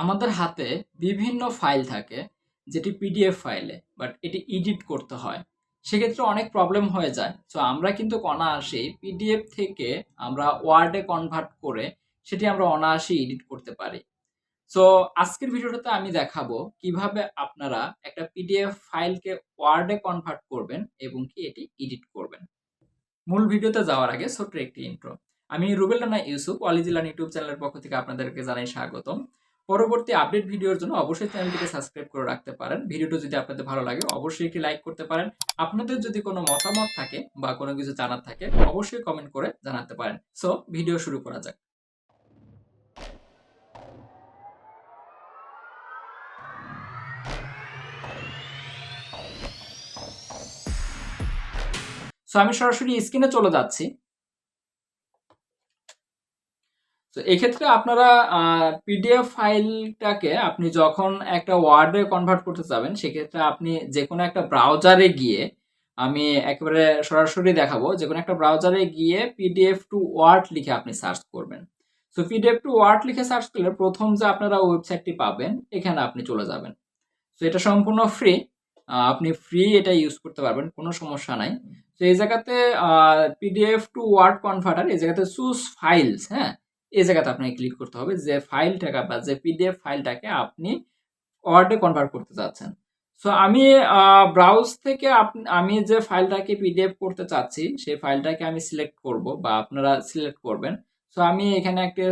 আমাদের হাতে বিভিন্ন ফাইল থাকে, যেটি পিডিএফ ফাইলে বাট এটি এডিট করতে হয়। সেক্ষেত্রে অনেক প্রবলেম হয়ে যায়। সো আমরা কিন্তু অনায়াসেই পিডিএফ থেকে আমরা ওয়ার্ডে কনভার্ট করে সেটি আমরা অনায়াসেই এডিট করতে পারি। সো আজকের ভিডিওটাতে আমি দেখাবো কীভাবে আপনারা একটা পিডিএফ ফাইলকে ওয়ার্ডে কনভার্ট করবেন এবং কি এটি এডিট করবেন। মূল ভিডিওতে যাওয়ার আগে ছোট্ট একটি ইন্ট্রো আমি রুবেল রানা ইউসুফ অলিজিলান ইউটিউব চ্যানেলের পক্ষ থেকে আপনাদেরকে জানাই স্বাগতম। পরবর্তী আপডেট ভিডিওর জন্য অবশ্যই চ্যানেলটিকে সাবস্ক্রাইব করে রাখতে পারেন। ভিডিওটা যদি আপনাদের ভালো লাগে, অবশ্যই একটি লাইক করতে পারেন। আপনাদের যদি কোনো মতামত থাকে বা কোনো কিছু জানার থাকে, অবশ্যই কমেন্ট করে জানাতে পারেন। সো ভিডিও শুরু করা যাক। সো আমি সরাসরি স্ক্রিনে চলে যাচ্ছি। তো এক্ষেত্রে আপনারা পিডিএফ ফাইলটাকে আপনি যখন একটা ওয়ার্ডে কনভার্ট করতে চাবেন সেক্ষেত্রে আপনি যে কোনো একটা ব্রাউজারে গিয়ে আমি একেবারে সরাসরি দেখাবো যে কোনো একটা ব্রাউজারে গিয়ে পিডিএফ টু ওয়ার্ড লিখে আপনি সার্চ করবেন। সো পিডিএফ টু ওয়ার্ড লিখে সার্চ করলে প্রথম যে আপনারা ওয়েবসাইটটি পাবেন, এখানে আপনি চলে যাবেন। তো এটা সম্পূর্ণ ফ্রি আপনি ফ্রি এটা ইউজ করতে পারবেন, কোনো সমস্যা নাই। তো এই জায়গাতে পিডিএফ টু ওয়ার্ড কনভার্টার এই জায়গাতে চুজ ফাইলস হ্যাঁ? এই জায়গাতে আপনাকে ক্লিক করতে হবে যে ফাইলটাকে বা যে পিডিএফ ফাইলটাকে আপনি ওয়ার্ডে কনভার্ট করতে চাচ্ছেন। সো আমি ব্রাউজ থেকে আমি যে ফাইলটাকে পিডিএফ করতে চাচ্ছি, সেই ফাইলটাকে আমি সিলেক্ট করব বা আপনারা সিলেক্ট করবেন। সো আমি এখানে একটা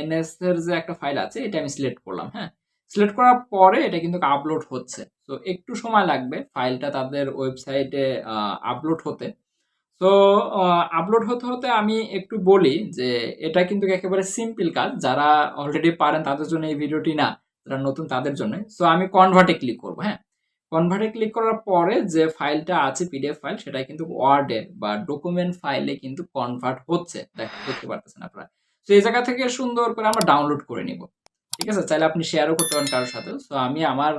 এনএস এর যে একটা ফাইল আছে, এটা আমি সিলেক্ট করলাম হ্যাঁ? সিলেক্ট করার পরে এটা কিন্তু আপলোড হচ্ছে। তো একটু সময় লাগবে ফাইলটা তাদের ওয়েবসাইটে আপলোড হতে। তো আপলোড হতে হতে আমি একটু বলি যে এটা কিন্তু একেবারে সিম্পল কাজ। যারা অলরেডি পারেন তাদের জন্য এই ভিডিওটি না, যারা নতুন তাদের জন্য। সো আমি কনভার্টে ক্লিক করব হ্যাঁ? কনভার্টে ক্লিক করার পরে যে ফাইলটা আছে পিডিএফ ফাইল সেটা কিন্তু ওয়ার্ডে বা ডকুমেন্ট ফাইলে কিন্তু কনভার্ট হচ্ছে। দেখতে পারতেছেন আপনারা। তো এই জায়গা থেকে সুন্দর করে আমরা ডাউনলোড করে নিব। ঠিক আছে? চাইলে আপনি শেয়ারও করতে পারেন কারোর সাথে সো আমি আমার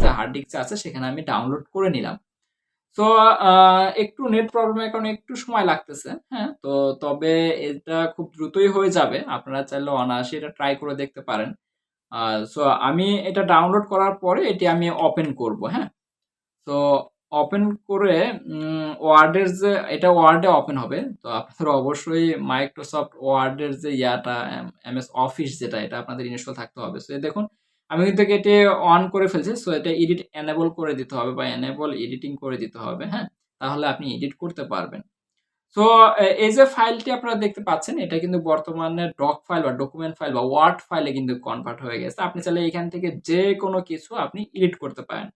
যে হার্ড ডিস্ক আছে, সেখানে আমি ডাউনলোড করে নিলাম। তো একটু নেট প্রবলেমের কারণে একটু সময় লাগতেছে হ্যাঁ? তো তবে এটা খুব দ্রুতই হয়ে যাবে। আপনারা চাইলে অনায়াসে এটা ট্রাই করে দেখতে পারেন। সো আমি এটা ডাউনলোড করার পরে এটি আমি ওপেন করব হ্যাঁ? তো ওপেন করে ওয়ার্ডের যে, এটা ওয়ার্ডে ওপেন হবে। তো আপনাদের অবশ্যই মাইক্রোসফট ওয়ার্ডের যে ইয়াটা, এম এস অফিস যেটা, এটা আপনাদের ইনস্টল থাকতে হবে। সো দেখুন আমি কিন্তু এটি অন করে ফেলছি সো এটা এডিট এনেবল করে দিতে হবে বা এনেবল এডিটিং করে দিতে হবে হ্যাঁ? তাহলে আপনি এডিট করতে পারবেন। সো এই যে ফাইলটি আপনারা দেখতে পাচ্ছেন, এটা কিন্তু বর্তমানে ডক ফাইল বা ডকুমেন্ট ফাইল বা ওয়ার্ড ফাইলে কিন্তু কনভার্ট হয়ে গেছে। আপনি চাইলে এখান থেকে যে কোনো কিছু আপনি এডিট করতে পারেন।